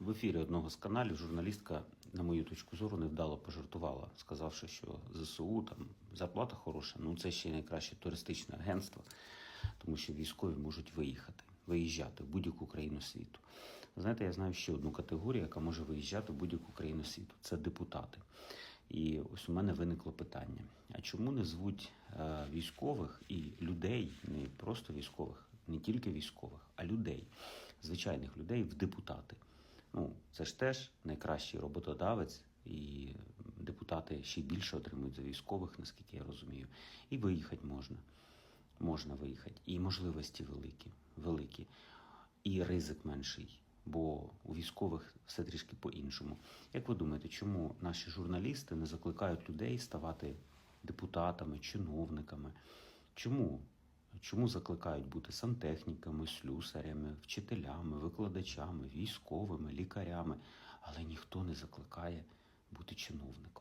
В ефірі одного з каналів журналістка, на мою точку зору, невдало пожартувала, сказавши, що ЗСУ там зарплата хороша. Ну це ще найкраще туристичне агентство, тому що військові можуть виїхати, виїжджати в будь-яку країну світу. Знаєте, я знаю ще одну категорію, яка може виїжджати в будь-яку країну світу. Це депутати. І ось у мене виникло питання: а чому не звуть е, військових і людей, не просто військових, не тільки військових, а людей, звичайних людей в депутати? Ну, це ж теж найкращий роботодавець, і депутати ще більше отримують за військових, наскільки я розумію. І виїхати можна. Можна виїхати. І можливості великі, великі, і ризик менший. Бо у військових все трішки по-іншому. Як ви думаєте, чому наші журналісти не закликають людей ставати депутатами, чиновниками? Чому? Чому закликають бути сантехніками, слюсарями, вчителями, викладачами, військовими, лікарями, але ніхто не закликає бути чиновником?